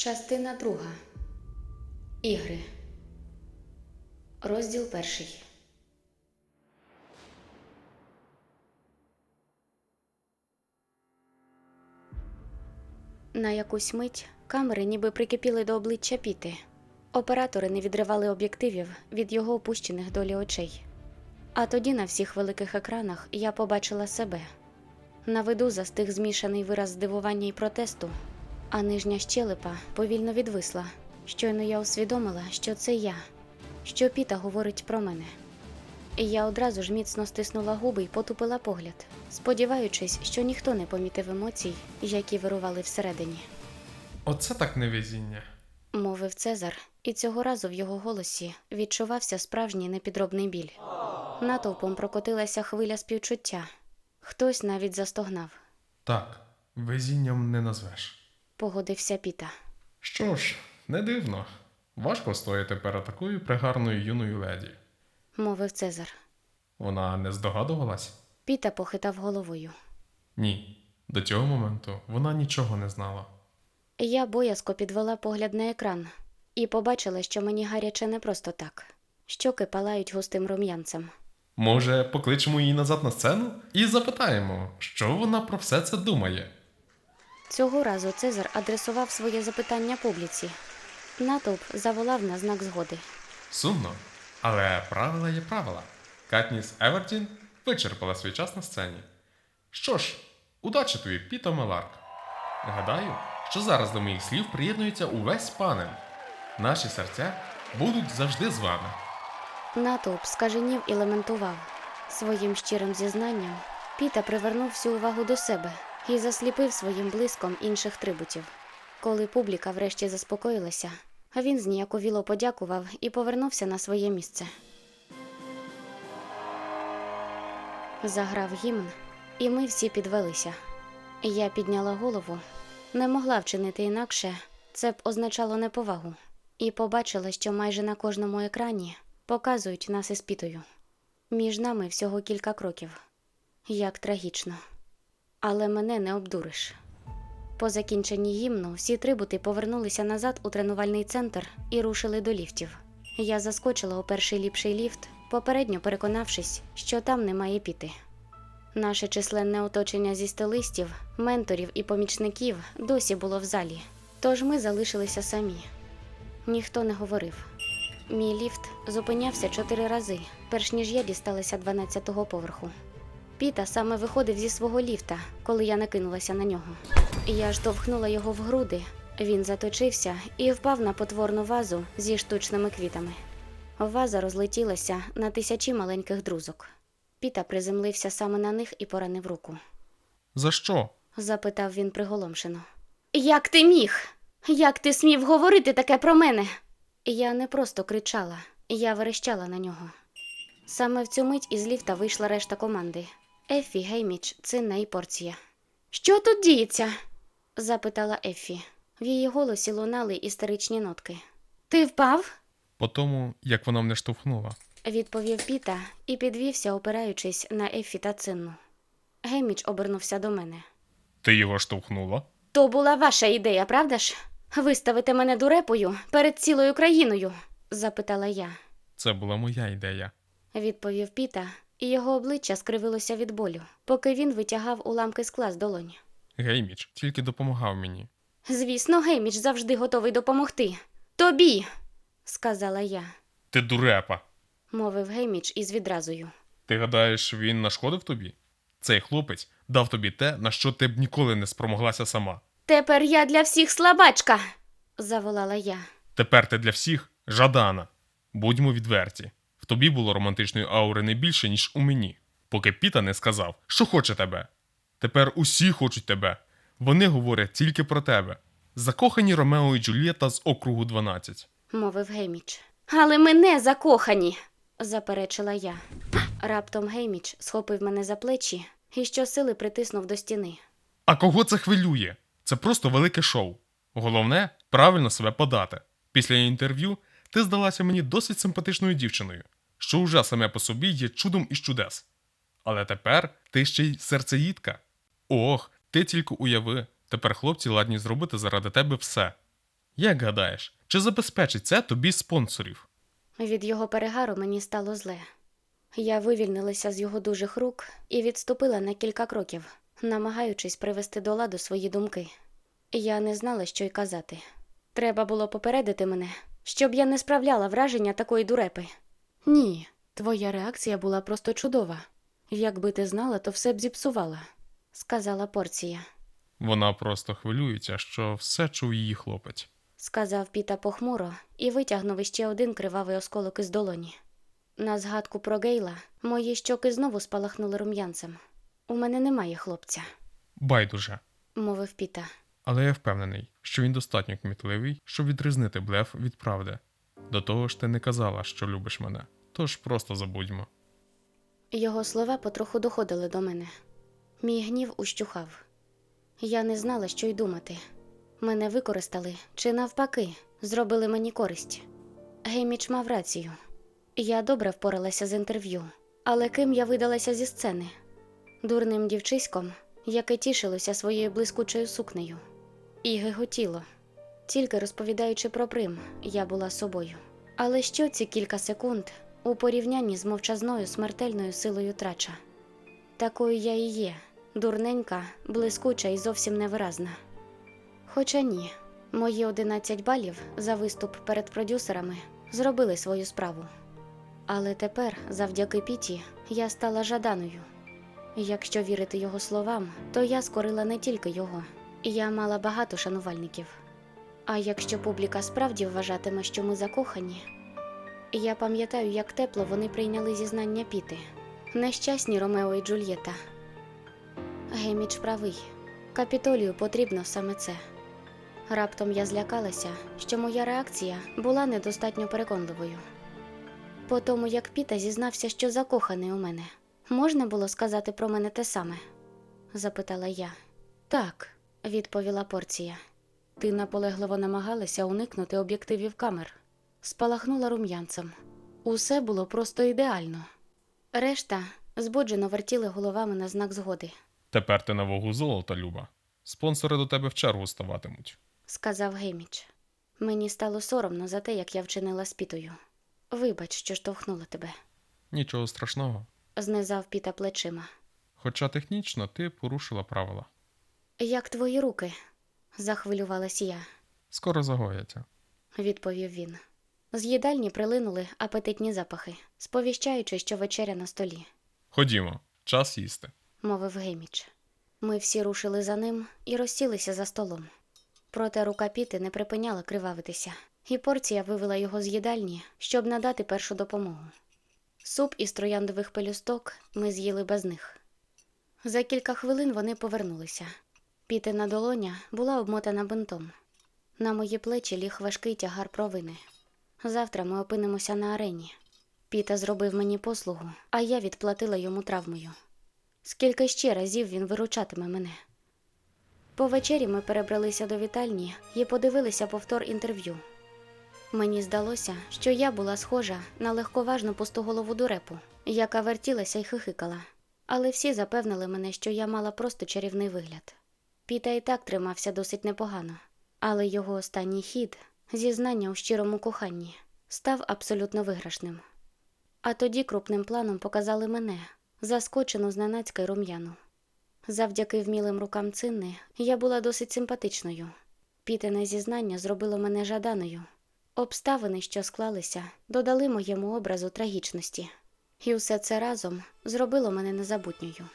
Частина друга. Ігри. Розділ перший. На якусь мить камери ніби прикипіли до обличчя Піти. Оператори не відривали об'єктивів від його опущених долі очей. А тоді на всіх великих екранах я побачила себе. На виду застиг змішаний вираз здивування і протесту, а нижня щелепа повільно відвисла. Щойно я усвідомила, що це я, що Піта говорить про мене. І я одразу ж міцно стиснула губи й потупила погляд, сподіваючись, що ніхто не помітив емоцій, які вирували всередині. Оце так невезіння. Мовив Цезар, і цього разу в його голосі відчувався справжній непідробний біль. Натовпом прокотилася хвиля співчуття. Хтось навіть застогнав. Так, везінням не назвеш. Погодився Піта. Що ж, не дивно. Важко стояти перед такою пригарною юною леді. Мовив Цезар. Вона не здогадувалась? Піта похитав головою. Ні. До цього моменту вона нічого не знала. Я боязко підвела погляд на екран і побачила, що мені гаряче не просто так. Щоки палають густим рум'янцем. Може, покличемо її назад на сцену і запитаємо, що вона про все це думає. Цього разу Цезар адресував своє запитання публіці. Натовп заволав на знак згоди. Сумно, але правила є правила. Катніс Евертін вичерпала свій час на сцені. Що ж, удачі тобі, Піто Меларк. Гадаю, що зараз до моїх слів приєднується увесь панель. Наші серця будуть завжди з вами. Натовп скаженів і лементував. Своїм щирим зізнанням Піта привернув всю увагу до себе і засліпив своїм блиском інших трибутів. Коли публіка врешті заспокоїлася, він зніяковіло подякував і повернувся на своє місце. Заграв гімн, і ми всі підвелися. Я підняла голову, не могла вчинити інакше, це б означало неповагу, і побачила, що майже на кожному екрані показують нас із пітою. Між нами всього кілька кроків. Як трагічно. Але мене не обдуриш. По закінченні гімну всі трибути повернулися назад у тренувальний центр і рушили до ліфтів. Я заскочила у перший ліпший ліфт, попередньо переконавшись, що там немає піти. Наше численне оточення зі стилистів, менторів і помічників досі було в залі, тож ми залишилися самі. Ніхто не говорив. Мій ліфт зупинявся чотири рази, перш ніж я дісталася 12-го поверху. Піта саме виходив зі свого ліфта, коли я накинулася на нього. Я штовхнула його в груди. Він заточився і впав на потворну вазу зі штучними квітами. Ваза розлетілася на тисячі маленьких друзок. Піта приземлився саме на них і поранив руку. За що? запитав він приголомшено. Як ти міг? Як ти смів говорити таке про мене? Я не просто кричала, я верещала на нього. Саме в цю мить із ліфта вийшла решта команди. Ефі, Гейміч, Цинна і Порція. Що тут діється? запитала Ефі. В її голосі лунали істеричні нотки. Ти впав? По тому, як вона мене штовхнула. відповів Піта і підвівся, опираючись на Ефі та Цинну. Гейміч обернувся до мене. Ти його штовхнула? То була ваша ідея, правда ж? Виставити мене дурепою перед цілою країною? запитала я. Це була моя ідея. Відповів Піта, і його обличчя скривилося від болю, поки він витягав уламки скла з долонь. Гейміч тільки допомагав мені. Звісно, Гейміч завжди готовий допомогти. Тобі, сказала я, Ти дурепа. мовив Гейміч із відразою. Ти гадаєш, він нашкодив тобі? Цей хлопець дав тобі те, на що ти б ніколи не спромоглася сама. Тепер я для всіх слабачка, заволала я. Тепер ти для всіх жадана. Будьмо відверті. Тобі було романтичної аури не більше, ніж у мені, поки Піта не сказав, що хоче тебе. Тепер усі хочуть тебе. Вони говорять тільки про тебе. Закохані Ромео і Джульєта з округу 12. мовив Гейміч. Але ми не закохані, заперечила я. Раптом Гейміч схопив мене за плечі і щосили притиснув до стіни. А кого це хвилює? Це просто велике шоу. Головне правильно себе подати. Після інтерв'ю ти здалася мені досить симпатичною дівчиною, що вже саме по собі є чудом із чудес. Але тепер ти ще й серцеїдка. Ох, ти тільки уяви, тепер хлопці ладні зробити заради тебе все. Як гадаєш, чи забезпечить це тобі спонсорів? Від його перегару мені стало зле. Я вивільнилася з його дужих рук і відступила на кілька кроків, намагаючись привести до ладу свої думки. Я не знала, що й казати. Треба було попередити мене, щоб я не справляла враження такої дурепи. Ні, твоя реакція була просто чудова. Якби ти знала, то все б зіпсувала, сказала порція. Вона просто хвилюється, що все чув її хлопець. сказав Піта похмуро і витягнув іще один кривавий осколок із долоні. На згадку про Гейла мої щоки знову спалахнули рум'янцем. У мене немає хлопця, Байдуже. мовив Піта. Але я впевнений, що він достатньо кмітливий, щоб відрізнити блеф від правди. До того ж, ти не казала, що любиш мене, тож просто забудьмо. Його слова потроху доходили до мене. Мій гнів ущухав. Я не знала, що й думати. Мене використали чи навпаки зробили мені користь. Гейміч мав рацію. Я добре впоралася з інтерв'ю, але ким я видалася зі сцени? Дурним дівчиськом, яке тішилося своєю блискучою сукнею, і гиготіло. Тільки розповідаючи про Прим, я була собою. Але що ці кілька секунд у порівнянні з мовчазною смертельною силою трача? Такою я і є, дурненька, блискуча і зовсім невиразна. Хоча ні, мої 11 балів за виступ перед продюсерами зробили свою справу. Але тепер, завдяки Піті, я стала жаданою. Якщо вірити його словам, то я скорила не тільки його, я мала багато шанувальників. А якщо публіка справді вважатиме, що ми закохані, я пам'ятаю, як тепло вони прийняли зізнання Піти. Нещасні Ромео і Джульєта. Геміч правий. Капітолію потрібно саме це. Раптом я злякалася, що моя реакція була недостатньо переконливою. По тому, як Піта зізнався, що закоханий у мене, можна було сказати про мене те саме? запитала я. Так, відповіла порція. Ти наполегливо намагалася уникнути об'єктивів камер. Спалахнула рум'янцем. Усе було просто ідеально. Решта збуджено вертіли головами на знак згоди, Тепер ти на вагу золота, Люба. Спонсори до тебе в чергу ставатимуть. сказав Гейміч. Мені стало соромно за те, як я вчинила з Пітою. Вибач, що штовхнула тебе, Нічого страшного. знизав Піта плечима. Хоча технічно ти порушила правила. Як твої руки? Захвилювалась я, Скоро загояться. відповів він. З їдальні прилинули апетитні запахи, сповіщаючи, що вечеря на столі. Ходімо, час їсти. мовив Геміч. Ми всі рушили за ним і розсілися за столом. Проте рука Піти не припиняла кривавитися, і порція вивела його з їдальні, щоб надати першу допомогу. Суп із трояндових пелюсток ми з'їли без них. За кілька хвилин вони повернулися. Пітина долоня була обмотана бинтом. На мої плечі ліг важкий тягар провини. Завтра ми опинимося на арені. Піта зробив мені послугу, а я відплатила йому травмою. Скільки ще разів він виручатиме мене. По вечері ми перебралися до вітальні і подивилися повтор інтерв'ю. Мені здалося, що я була схожа на легковажну пустоголову дурепу, яка вертілася й хихикала, але всі запевнили мене, що я мала просто чарівний вигляд. Піта і так тримався досить непогано, але його останній хід, зізнання у щирому коханні, став абсолютно виграшним. А тоді крупним планом показали мене, заскочену зненацька й рум'яну. Завдяки вмілим рукам цинни я була досить симпатичною. Пітине зізнання зробило мене жаданою. Обставини, що склалися, додали моєму образу трагічності, і все це разом зробило мене незабутньою.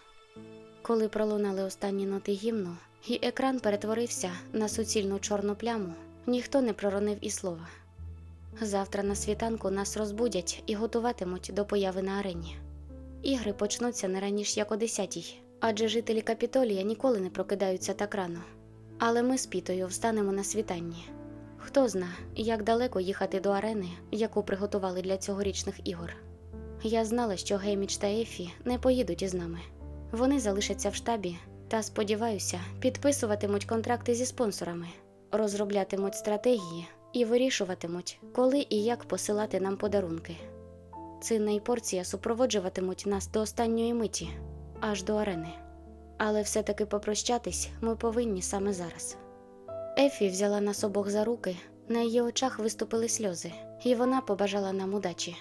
Коли пролунали останні ноти гімну, і екран перетворився на суцільну чорну пляму, ніхто не проронив і слова. Завтра на світанку нас розбудять і готуватимуть до появи на арені. Ігри почнуться не раніш як о 10 адже жителі Капітолія ніколи не прокидаються так рано. Але ми з Пітою встанемо на світанні. Хто зна, як далеко їхати до арени, яку приготували для цьогорічних ігор. Я знала, що Гейміч та Ефі не поїдуть із нами. Вони залишаться в штабі та, сподіваюся, підписуватимуть контракти зі спонсорами, розроблятимуть стратегії і вирішуватимуть, коли і як посилати нам подарунки. Цинна і порція супроводжуватимуть нас до останньої миті, аж до арени. Але все-таки попрощатись ми повинні саме зараз. Ефі взяла нас обох за руки На її очах виступили сльози, і вона побажала нам удачі,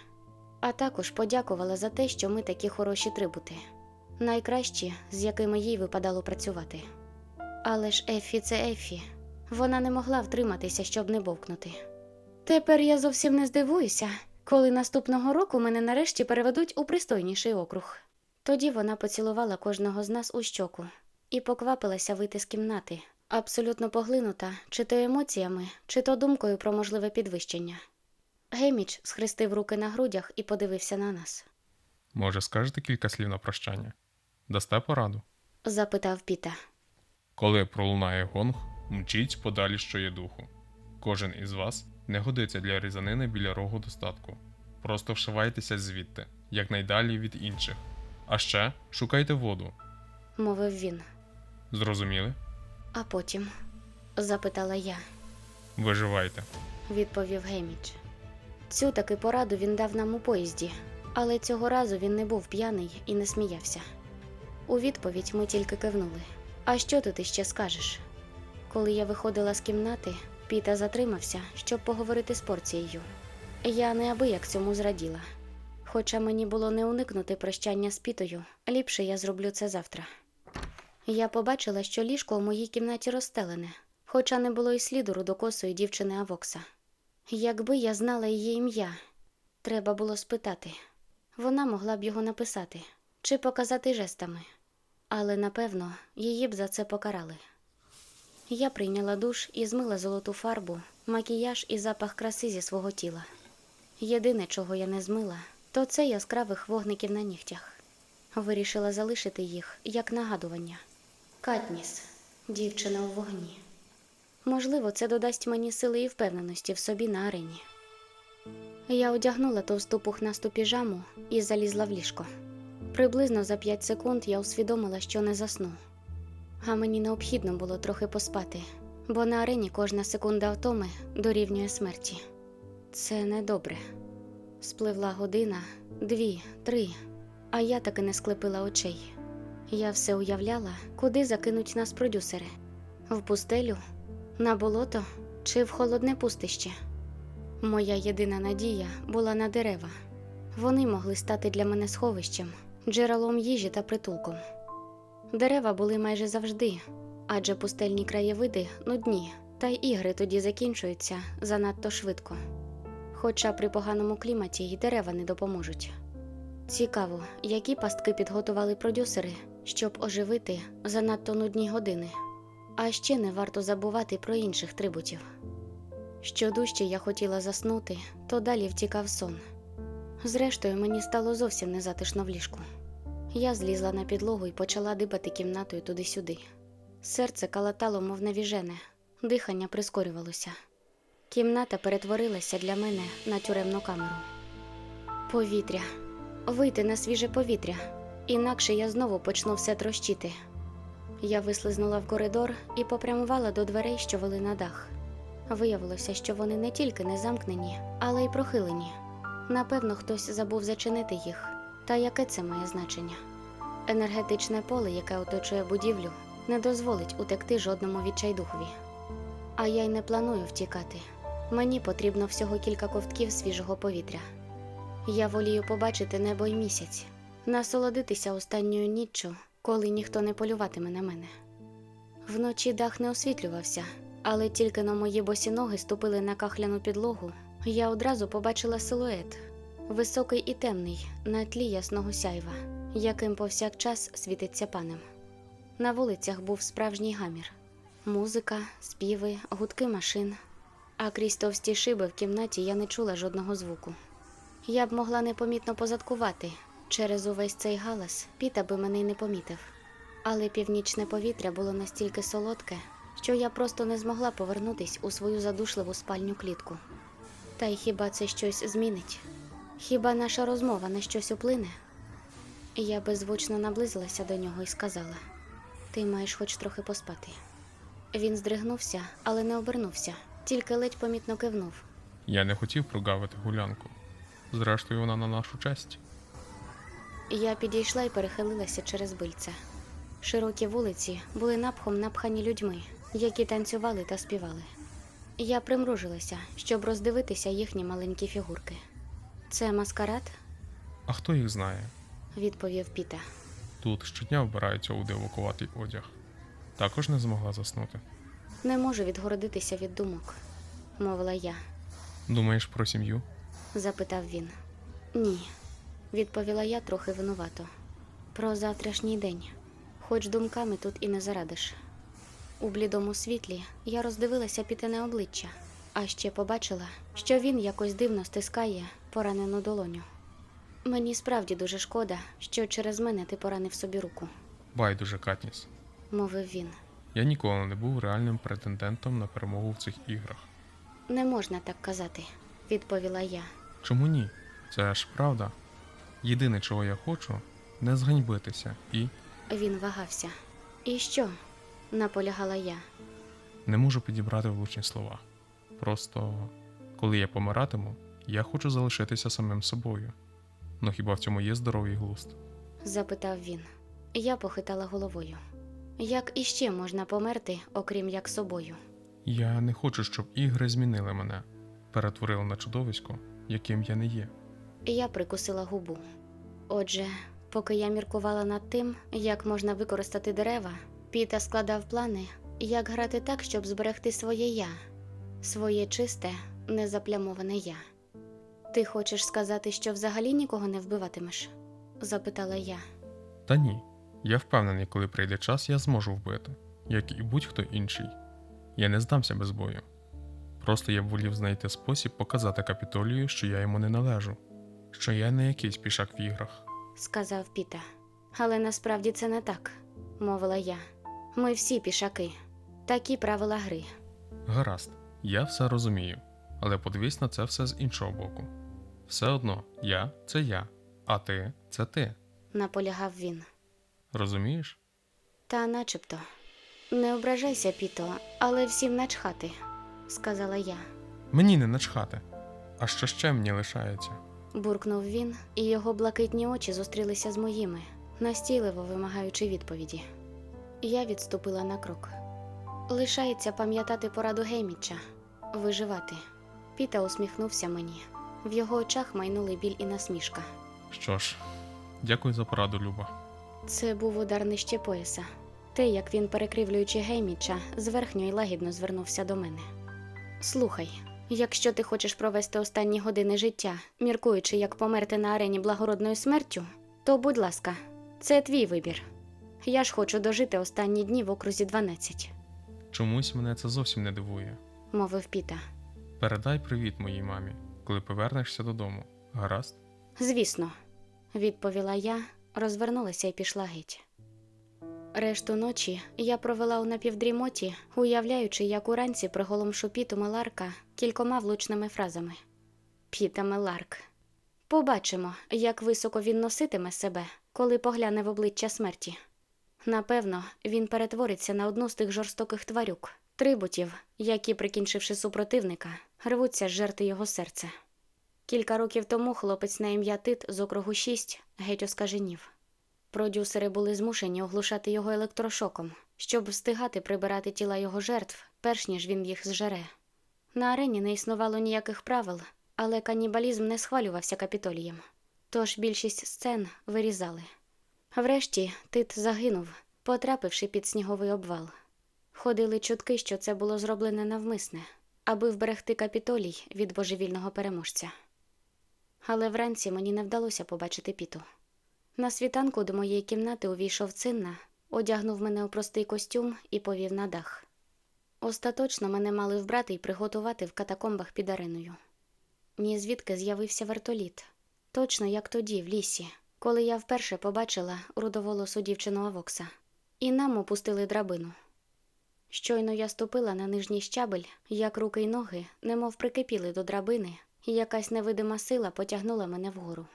а також подякувала за те, що ми такі хороші трибути, найкращі, з якими їй випадало працювати. Але ж Ефі це Ефі. Вона не могла втриматися, щоб не бовкнути. Тепер я зовсім не здивуюся, коли наступного року мене нарешті переведуть у пристойніший округ. Тоді вона поцілувала кожного з нас у щоку і поквапилася вийти з кімнати, абсолютно поглинута чи то емоціями, чи то думкою про можливе підвищення. Геміч схрестив руки на грудях і подивився на нас. Може, скажете кілька слів на прощання? Дасте пораду? Запитав Піта. Коли пролунає гонг, мчіть подалі, що є духу. Кожен із вас не годиться для різанини біля рогу достатку. Просто вшивайтеся звідти, якнайдалі від інших. А ще шукайте воду. мовив він. Зрозуміли? А потім запитала я. Виживайте. відповів Геміч. Цю таки пораду він дав нам у поїзді, але цього разу він не був п'яний і не сміявся. У відповідь ми тільки кивнули. А що ти ще скажеш? Коли я виходила з кімнати, Піта затримався, щоб поговорити з порцією. Я неабияк цьому зраділа. Хоча мені було не уникнути прощання з Пітою, ліпше я зроблю це завтра. Я побачила, що ліжко у моїй кімнаті розстелене, хоча не було й сліду рудокосої дівчини Авокса. Якби я знала її ім'я, треба було спитати. Вона могла б його написати чи показати жестами, але напевно її б за це покарали. Я прийняла душ і змила золоту фарбу, макіяж і запах краси зі свого тіла. Єдине, чого я не змила, то це яскравих вогників на нігтях. Вирішила залишити їх як нагадування. Катніс, дівчина у вогні. Можливо, це додасть мені сили і впевненості в собі на арені. Я одягнула товсту пухнасту піжаму і залізла в ліжко. Приблизно за п'ять секунд я усвідомила, що не засну. А мені необхідно було трохи поспати, бо на арені кожна секунда втоми дорівнює смерті. Це недобре. Спливла година, дві, три, а я таки не склепила очей. Я все уявляла, куди закинуть нас продюсери в пустелю, на болото чи в холодне пустище. Моя єдина надія була на дерева. Вони могли стати для мене сховищем, джерелом їжі та притулком. Дерева були майже завжди, адже пустельні краєвиди нудні, та й ігри тоді закінчуються занадто швидко. Хоча при поганому кліматі й дерева не допоможуть. Цікаво, які пастки підготували продюсери, щоб оживити занадто нудні години. А ще не варто забувати про інших трибутів. Що дужче я хотіла заснути, то далі втікав сон. Зрештою, мені стало зовсім незатишно в ліжку. Я злізла на підлогу і почала дибати кімнатою туди-сюди. Серце калатало, мов навіжене, дихання прискорювалося. Кімната перетворилася для мене на тюремну камеру. Повітря. Вийти на свіже повітря, інакше я знову почну все трощити. Я вислизнула в коридор і попрямувала до дверей, що вели на дах. Виявилося, що вони не тільки не замкнені, але й прохилені. Напевно, хтось забув зачинити їх. Та яке це має значення? Енергетичне поле, яке оточує будівлю, не дозволить утекти жодному відчайдухові. А я й не планую втікати. Мені потрібно всього кілька ковтків свіжого повітря. Я волію побачити небо й місяць, насолодитися останньою ніччю, коли ніхто не полюватиме на мене. Вночі дах не освітлювався, але тільки на мої босі ноги ступили на кахляну підлогу, я одразу побачила силует високий і темний, на тлі ясного сяйва, яким повсякчас світиться панем. На вулицях був справжній гамір, музика, співи, гудки машин, а крізь товсті шиби в кімнаті я не чула жодного звуку. Я б могла непомітно позадкувати. Через увесь цей галас Піта би мене й не помітив. Але північне повітря було настільки солодке, що я просто не змогла повернутись у свою задушливу спальню клітку. Та й хіба це щось змінить? Хіба наша розмова на щось уплине? Я беззвучно наблизилася до нього і сказала: Ти маєш хоч трохи поспати. Він здригнувся, але не обернувся, тільки ледь помітно кивнув. Я не хотів прогавити гулянку. Зрештою, вона на нашу честь. Я підійшла і перехилилася через бильце. Широкі вулиці були напхом напхані людьми, які танцювали та співали. Я примружилася, щоб роздивитися їхні маленькі фігурки. Це маскарад, А хто їх знає? відповів Піта. Тут щодня вбираються у дивокуватий одяг. Також не змогла заснути. Не можу відгородитися від думок, мовила я. Думаєш про сім'ю? запитав він. Ні, відповіла я трохи винувато. Про завтрашній день, хоч думками тут і не зарадиш. У блідому світлі я роздивилася пітине обличчя, а ще побачила, що він якось дивно стискає поранену долоню. Мені справді дуже шкода, що через мене ти поранив собі руку, Байдуже, Катніс. мовив він. Я ніколи не був реальним претендентом на перемогу в цих іграх. Не можна так казати, відповіла я. Чому ні? Це ж правда. Єдине, чого я хочу, не зганьбитися і Він вагався. І що? Наполягала я. не можу підібрати влучні слова. Просто, коли я помиратиму, я хочу залишитися самим собою. Ну хіба в цьому є здоровий глузд? запитав він. Я похитала головою. Як іще можна померти, окрім як собою? Я не хочу, щоб ігри змінили мене, перетворили на чудовисько, яким я не є. Я прикусила губу. Отже, поки я міркувала над тим, як можна використати дерева, Піта складав плани, як грати так, щоб зберегти своє я, своє чисте, незаплямоване я. Ти хочеш сказати, що взагалі нікого не вбиватимеш? запитала я. Та ні, я впевнений, коли прийде час, я зможу вбити, як і будь-хто інший. Я не здамся без бою. Просто я б волів знайти спосіб показати капітолію, що я йому не належу, що я не якийсь пішак в іграх. сказав Піта. Але насправді це не так, мовила я. Ми всі пішаки. Такі правила гри. Гаразд, я все розумію, але подивись на це все з іншого боку. Все одно, я це я, а ти це ти. наполягав він. Розумієш? Та начебто. Не ображайся, Піто, але всім начхати, сказала я. Мені не начхати. А що ще мені лишається? Буркнув він, і його блакитні очі зустрілися з моїми, настійливо вимагаючи відповіді. Я відступила на крок. Лишається пам'ятати пораду Гейміча виживати. Піта усміхнувся мені. В його очах майнули біль і насмішка. Що ж, дякую за пораду, Люба. Це був удар нижче пояса. Те, як він, перекривлюючи Гейміча, зверхньо й лагідно звернувся до мене. Слухай, якщо ти хочеш провести останні години життя, міркуючи, як померти на арені благородною смертю, то будь ласка, це твій вибір. Я ж хочу дожити останні дні в окрузі 12, Чомусь мене це зовсім не дивує. мовив Піта. Передай привіт моїй мамі, коли повернешся додому. Гаразд? Звісно, відповіла я, розвернулася і пішла геть. Решту ночі я провела у напівдрімоті, уявляючи, як уранці приголомшу Піту Меларка кількома влучними фразами. Піта Меларк. Побачимо, як високо він носитиме себе, коли погляне в обличчя смерті. Напевно, він перетвориться на одну з тих жорстоких тварюк, трибутів, які, прикінчивши супротивника, рвуться жерти його серце. Кілька років тому хлопець на ім'я Тит з округу 6 геть оскаженів. Продюсери були змушені оглушати його електрошоком, щоб встигати прибирати тіла його жертв, перш ніж він їх зжере. На арені не існувало ніяких правил, але канібалізм не схвалювався капітолієм. Тож більшість сцен вирізали. Врешті Тит загинув, потрапивши під сніговий обвал. Ходили чутки, що це було зроблене навмисне, аби вберегти капітолій від божевільного переможця. Але вранці мені не вдалося побачити піту. На світанку до моєї кімнати увійшов цинна, одягнув мене у простий костюм і повів на дах. Остаточно мене мали вбрати і приготувати в катакомбах під ареною. Ні звідки з'явився вертоліт, точно як тоді, в лісі, коли я вперше побачила рудоволосу дівчину Авокса, і нам опустили драбину. Щойно я ступила на нижній щабель, як руки й ноги, немов прикипіли до драбини, і якась невидима сила потягнула мене вгору.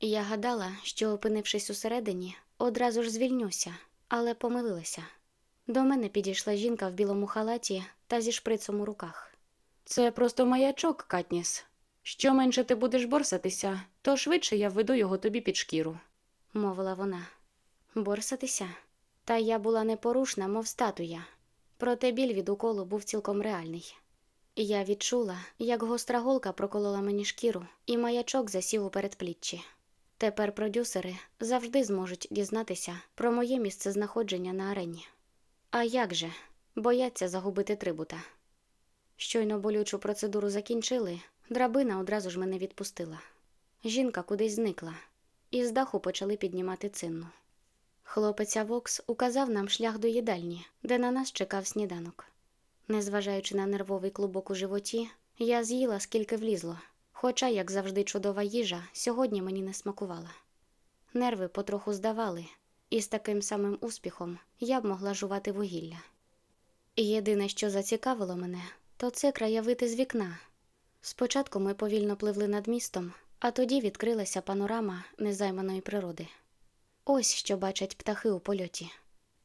Я гадала, що, опинившись усередині, одразу ж звільнюся, але помилилася. До мене підійшла жінка в білому халаті та зі шприцом у руках. Це просто маячок, Катніс. Що менше ти будеш борсатися, то швидше я введу його тобі під шкіру, мовила вона. Борсатися? Та я була непорушна, мов статуя. Проте біль від уколу був цілком реальний. Я відчула, як гостра голка проколола мені шкіру, і маячок засів у передпліччі. Тепер продюсери завжди зможуть дізнатися про моє місце знаходження на арені. А як же? Бояться загубити трибута. Щойно болючу процедуру закінчили, драбина одразу ж мене відпустила. Жінка кудись зникла, і з даху почали піднімати цинну. Хлопець Вокс указав нам шлях до їдальні, де на нас чекав сніданок. Незважаючи на нервовий клубок у животі, я з'їла скільки влізло, хоча, як завжди, чудова їжа сьогодні мені не смакувала. Нерви потроху здавали, і з таким самим успіхом я б могла жувати вугілля. Єдине, що зацікавило мене, то це краєвити з вікна. Спочатку ми повільно пливли над містом, а тоді відкрилася панорама незайманої природи. Ось що бачать птахи у польоті.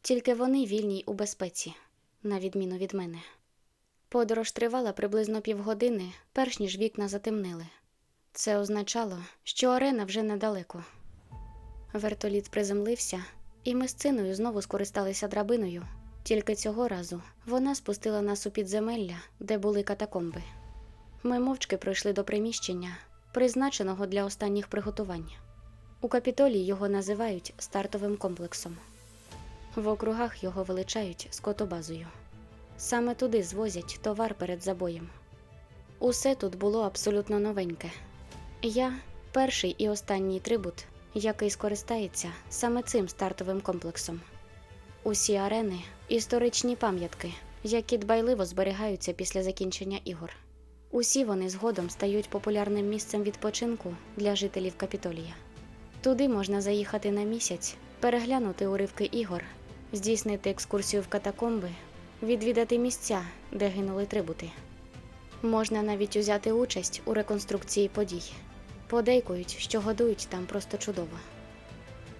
Тільки вони вільні й у безпеці, на відміну від мене. Подорож тривала приблизно півгодини, перш ніж вікна затемнили. Це означало, що арена вже недалеко. Вертоліт приземлився, і ми з циною знову скористалися драбиною. Тільки цього разу вона спустила нас у підземелля, де були катакомби. Ми мовчки пройшли до приміщення, призначеного для останніх приготувань. У капітолії його називають стартовим комплексом. В округах його величають скотобазою. Саме туди звозять товар перед забоєм. Усе тут було абсолютно новеньке. Я перший і останній трибут, який скористається саме цим стартовим комплексом. Усі арени історичні пам'ятки, які дбайливо зберігаються після закінчення ігор. Усі вони згодом стають популярним місцем відпочинку для жителів Капітолія. Туди можна заїхати на місяць, переглянути уривки ігор, здійснити екскурсію в катакомби, відвідати місця, де гинули трибути. Можна навіть узяти участь у реконструкції подій. Подейкують, що годують там просто чудово.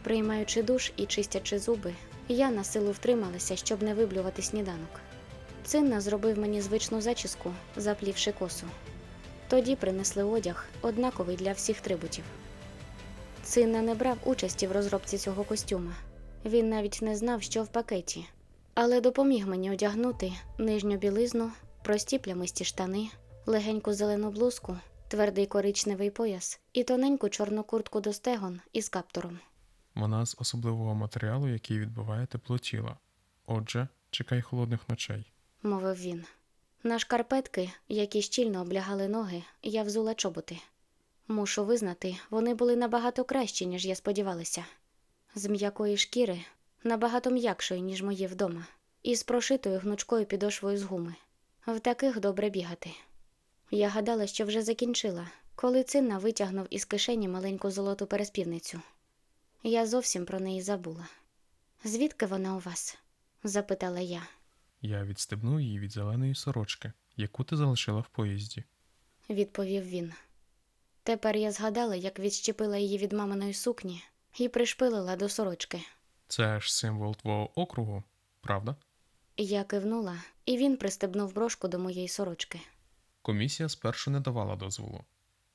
Приймаючи душ і чистячи зуби, я на силу втрималася, щоб не виблювати сніданок. Цинна зробив мені звичну зачіску, заплівши косу. Тоді принесли одяг, однаковий для всіх трибутів. Цинна не брав участі в розробці цього костюма. Він навіть не знав, що в пакеті, але допоміг мені одягнути нижню білизну, прості плямисті штани, легеньку зелену блузку, твердий коричневий пояс і тоненьку чорну куртку до стегон із каптуром. Вона з особливого матеріалу, який відбиває тепло тіла. Отже, чекай холодних ночей. Мовив він. На шкарпетки, які щільно облягали ноги, я взула чоботи. Мушу визнати, вони були набагато кращі, ніж я сподівалася. З м'якої шкіри набагато м'якшої, ніж мої вдома, і з прошитою гнучкою підошвою з гуми. В таких добре бігати. Я гадала, що вже закінчила, коли цинна витягнув із кишені маленьку золоту переспівницю. Я зовсім про неї забула. Звідки вона у вас? запитала я. Я відстебнув її від зеленої сорочки, яку ти залишила в поїзді. відповів він. Тепер я згадала, як відщепила її від маминої сукні і пришпилила до сорочки. Це ж символ твого округу, правда? Я кивнула, і він пристебнув брошку до моєї сорочки. Комісія спершу не давала дозволу.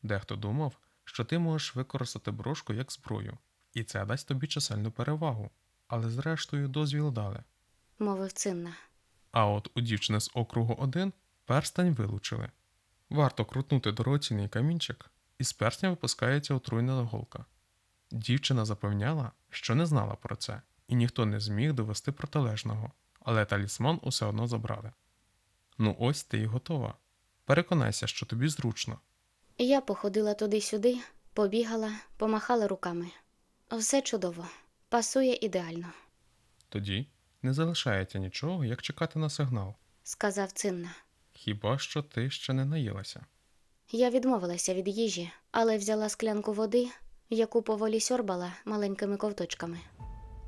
Дехто думав, що ти можеш використати брошку як зброю, і це дасть тобі чисельну перевагу, але зрештою дозвіл дали. мовив цинна. А от у дівчини з округу 1 перстень вилучили. Варто крутнути дорогоцінний камінчик, і з перстня випускається отруйна голка. Дівчина запевняла, що не знала про це, і ніхто не зміг довести протилежного, але талісман усе одно забрали. Ну ось ти й готова. Переконайся, що тобі зручно. Я походила туди-сюди, побігала, помахала руками. Все чудово, пасує ідеально, Тоді не залишається нічого, як чекати на сигнал. сказав цинна. Хіба що ти ще не наїлася. Я відмовилася від їжі, але взяла склянку води, яку поволі сьорбала маленькими ковточками.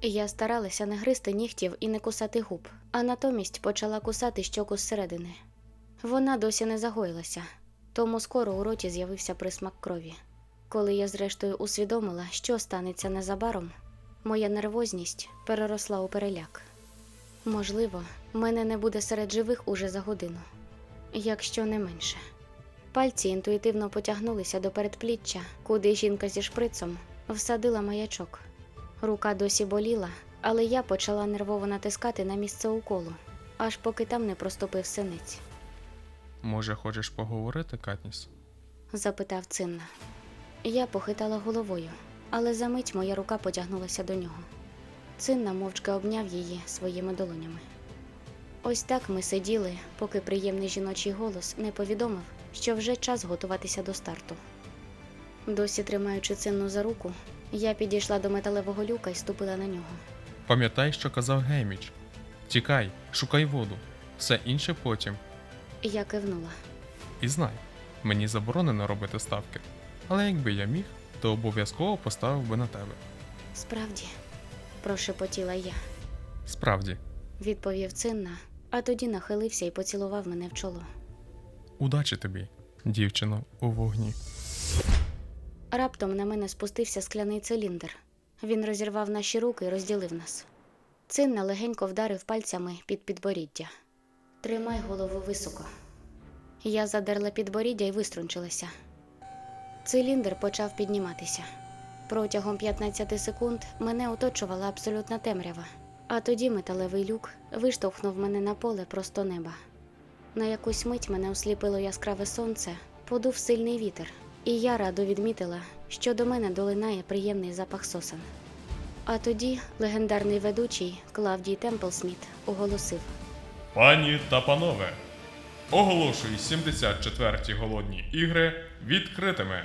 Я старалася не гризти нігтів і не кусати губ, а натомість почала кусати щоку зсередини. Вона досі не загоїлася, тому скоро у роті з'явився присмак крові. Коли я зрештою усвідомила, що станеться незабаром, моя нервозність переросла у переляк. Можливо, мене не буде серед живих уже за годину, якщо не менше. Пальці інтуїтивно потягнулися до передпліччя, куди жінка зі шприцом всадила маячок. Рука досі боліла, але я почала нервово натискати на місце уколу, аж поки там не проступив синець. Може, хочеш поговорити, Катніс? запитав Цинна. Я похитала головою, але за мить моя рука потягнулася до нього. Цинна мовчки обняв її своїми долонями. Ось так ми сиділи, поки приємний жіночий голос не повідомив, що вже час готуватися до старту. Досі тримаючи цинну за руку, я підійшла до металевого люка і ступила на нього. Пам'ятай, що казав Гейміч. Тікай, шукай воду. Все інше потім. Я кивнула. І знай, мені заборонено робити ставки. Але якби я міг, то обов'язково поставив би на тебе. Справді, прошепотіла я. Справді, Відповів Цинна, а тоді нахилився і поцілував мене в чоло. удачі тобі, дівчино, у вогні. Раптом на мене спустився скляний циліндр. Він розірвав наші руки і розділив нас. Цинна легенько вдарив пальцями під підборіддя. Тримай голову високо. Я задерла підборіддя і виструнчилася. Циліндр почав підніматися. Протягом 15 секунд мене оточувала абсолютна темрява, а тоді металевий люк виштовхнув мене на поле просто неба. На якусь мить мене осліпило яскраве сонце, подув сильний вітер, і я радо відмітила, що до мене долинає приємний запах сосен. А тоді легендарний ведучий Клавдій Темплсміт оголосив: Пані та панове, оголошую 74-ті голодні ігри відкритими.